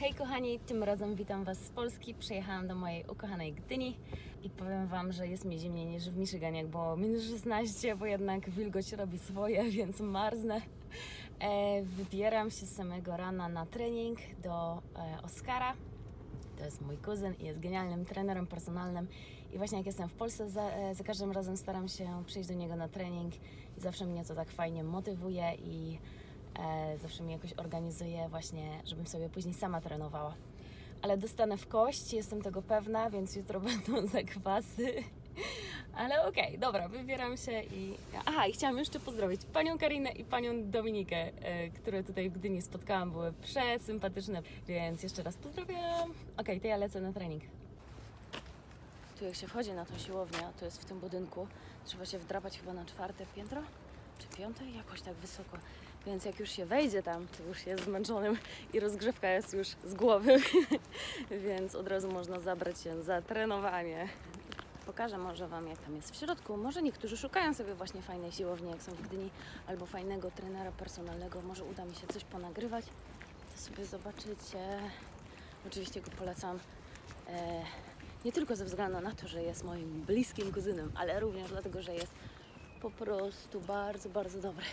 Hej kochani, tym razem witam Was z Polski. Przyjechałam do mojej ukochanej Gdyni i powiem Wam, że jest mi zimniej niż w Michiganie, było minus 16, bo jednak wilgoć robi swoje, więc marznę. E, wybieram się samego rana na trening do e, Oskara. To jest mój kuzyn i jest genialnym trenerem personalnym. I właśnie jak jestem w Polsce, za, e, za każdym razem staram się przyjść do niego na trening i zawsze mnie to tak fajnie motywuje i zawsze mi jakoś organizuje właśnie, żebym sobie później sama trenowała. Ale dostanę w kość, jestem tego pewna, więc jutro będą zakwasy. Ale okej, dobra, wybieram się i... Aha, i chciałam jeszcze pozdrowić panią Karinę i panią Dominikę, e, które tutaj w Gdyni spotkałam, były przesympatyczne, więc jeszcze raz pozdrawiam. Okej, to ja lecę na trening. Tu jak się wchodzi na tą siłownię, to jest w tym budynku, trzeba się wdrapać chyba na czwarte piętro, czy piąte, jakoś tak wysoko. Więc jak już się wejdzie tam, to już jest zmęczonym i rozgrzewka jest już z głowy, więc od razu można zabrać się za trenowanie. Pokażę może Wam, jak tam jest w środku. Może niektórzy szukają sobie właśnie fajnej siłowni, jak są w Gdyni, albo fajnego trenera personalnego. Może uda mi się coś ponagrywać, to sobie zobaczycie. Oczywiście go polecam. E, nie tylko ze względu na to, że jest moim bliskim kuzynem, ale również dlatego, że jest po prostu bardzo, bardzo dobry.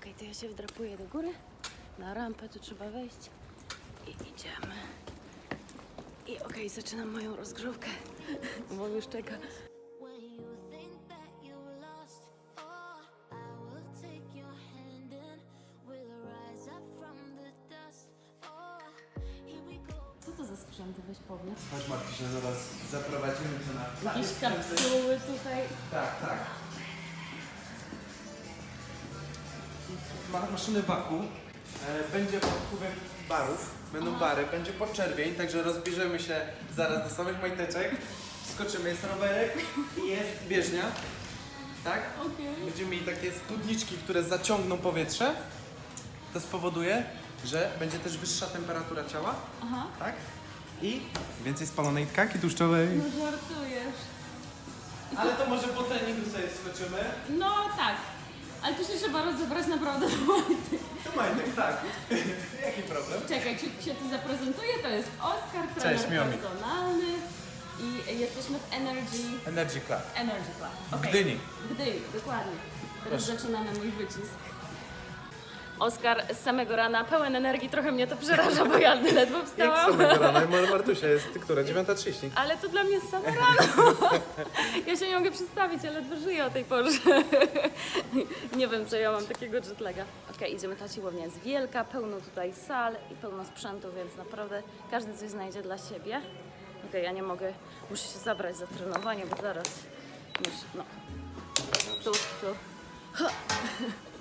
Okej, to ja się wdrapuję do góry. Na rampę tu trzeba wejść. I idziemy. I okej, zaczynam moją rozgrzewkę, bo już czeka. Oh, go. Co to za sprzęty, weź powiedz? Chodź Marty, że zaraz zaprowadzimy cię na Jakieś kapsuły tutaj. Tak, tak. Maszyny waku. E, będzie pod wpływem barów. Będą bary, będzie pod czerwień, także rozbierzemy się zaraz do samych majteczek. Skoczymy, jest rowerek i jest bieżnia. Tak? Okej. Będziemy mieli takie spódniczki, które zaciągną powietrze. To spowoduje, że będzie też wyższa temperatura ciała. Aha. Tak? I więcej spalonej tkanki tłuszczowej. No żartujesz. Ale to może po treningu sobie skoczymy. No tak. Ale tu się trzeba rozebrać naprawdę. To Majtek, tak. Jaki problem? Czekaj, czy się tu zaprezentuję? To jest Oskar, trener Cześć, miło mi. personalny. I jesteśmy w Energy, Energy Club. Energy Club. W Okej. Gdyni. W Gdyni, dokładnie. Teraz Proszę. zaczynamy mój wycisk. Oskar z samego rana pełen energii, trochę mnie to przeraża, bo ja ledwo Jak wstałam. samego rana? Mar- Martusia jest, która? 9.30. Ale to dla mnie jest samo rano. Ja się nie mogę przedstawić, ale ledwo żyję o tej porze. Nie wiem, co ja mam takiego jetlaga. Okej, idziemy. Ta siłownia jest wielka, pełno tutaj sal i pełno sprzętu, więc naprawdę każdy coś znajdzie dla siebie. Okej, ja nie mogę, muszę się zabrać za trenowanie, bo zaraz muszę, no. Tu, tu. When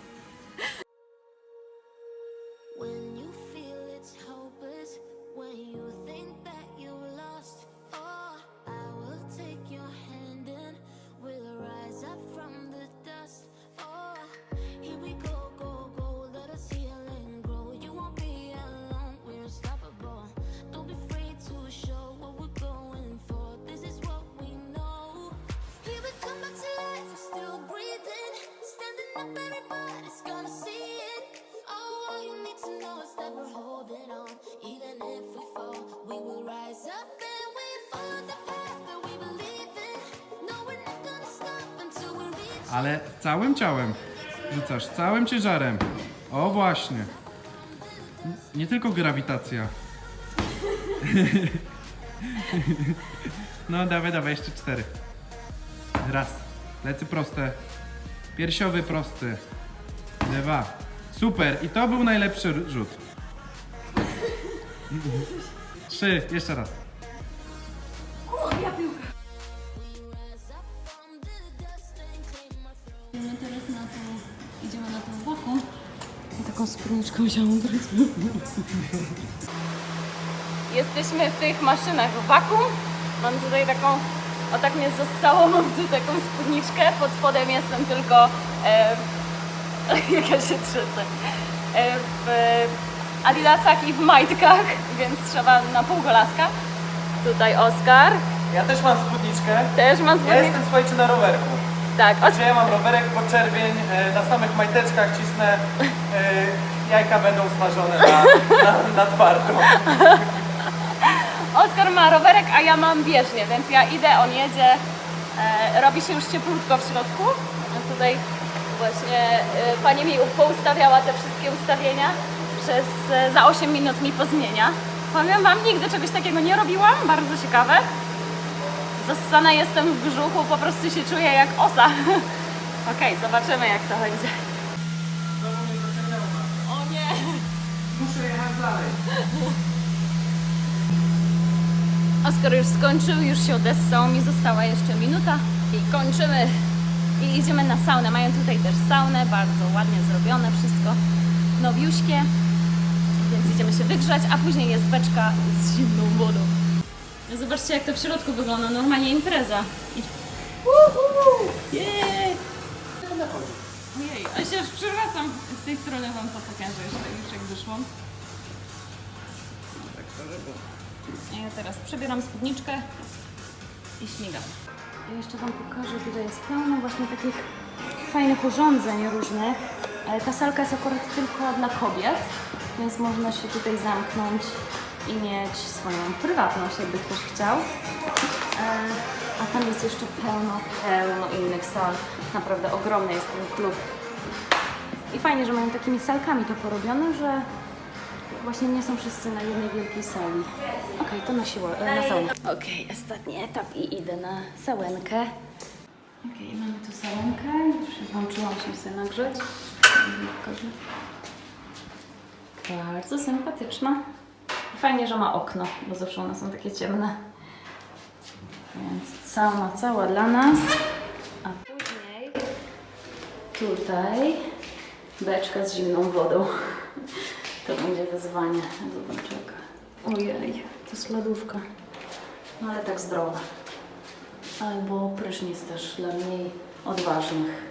No. Ale całym ciałem rzucasz, całym ciężarem. O właśnie. Nie tylko grawitacja. No dawaj, dawaj, jeszcze cztery. Raz. Plecy proste. Piersiowy prosty. Dwa. Super. I to był najlepszy rzut. Trzy. Jeszcze raz. Our throne. Idziemy teraz na tą, idziemy na tą waką. I taką spódniczką musiałam ubrać. Jesteśmy w tych maszynach wakum. Mam tutaj taką, o tak mnie zostało, mam tu taką spódniczkę. Pod spodem jestem tylko, e, jak ja się trzecę, e, w adidasach i w majtkach, więc trzeba na pół golaska. Tutaj Oskar, Ja też mam spódniczkę. też ma Ja spódniczkę. jestem, słuchajcie, na rowerku. Tak, Oskar. Gdzie ja mam rowerek pod czerwień, e, na samych majteczkach cisnę. E, jajka będą smażone na, na, na twardo. Oskar ma rowerek, a ja mam bieżnię, więc ja idę, on jedzie. E, robi się już cieplutko w środku. Tutaj właśnie pani mi poustawiała te wszystkie ustawienia. Przez, e, za 8 minut mi pozmienia. Powiem wam, nigdy czegoś takiego nie robiłam, bardzo ciekawe. Zassana jestem w brzuchu, po prostu się czuję jak osa. Okej, zobaczymy jak to będzie. O nie! Muszę jechać dalej. Oskar już skończył, już się odessał, mi została jeszcze minuta i kończymy. I idziemy na saunę. Mają tutaj też saunę, bardzo ładnie zrobione wszystko, nowiuśkie. Więc idziemy się wygrzać, a później jest beczka z zimną wodą. Zobaczcie jak to w środku wygląda, normalnie impreza. I... Jej! Ojej, a się już przywracam. Z tej strony Wam to pokażę jeszcze, już jak wyszłam. A ja teraz przebieram spódniczkę i śmigam. Ja jeszcze Wam pokażę, tutaj jest pełno właśnie takich fajnych urządzeń różnych. Ta salka jest akurat tylko dla kobiet, więc można się tutaj zamknąć i mieć swoją prywatność, jakby ktoś chciał. E, A tam jest jeszcze pełno, pełno innych sal. Naprawdę ogromny jest ten klub. I fajnie, że mają takimi salkami to porobione, że Właśnie nie są wszyscy na jednej wielkiej sali. Okej, to na siłę, e, na. Okej, ostatni etap i idę na sałenkę. Okej, mamy tu sałenkę. Już włączyłam się sobie nagrzeć. Bardzo sympatyczna. Fajnie, że ma okno, bo zawsze one są takie ciemne. Więc sauna cała dla nas. A później tutaj beczka z zimną wodą. To będzie wyzwanie. Zobacz jaka. Ojej, to jest lodówka. No ale tak zdrowa. Albo prysznic też dla mniej odważnych.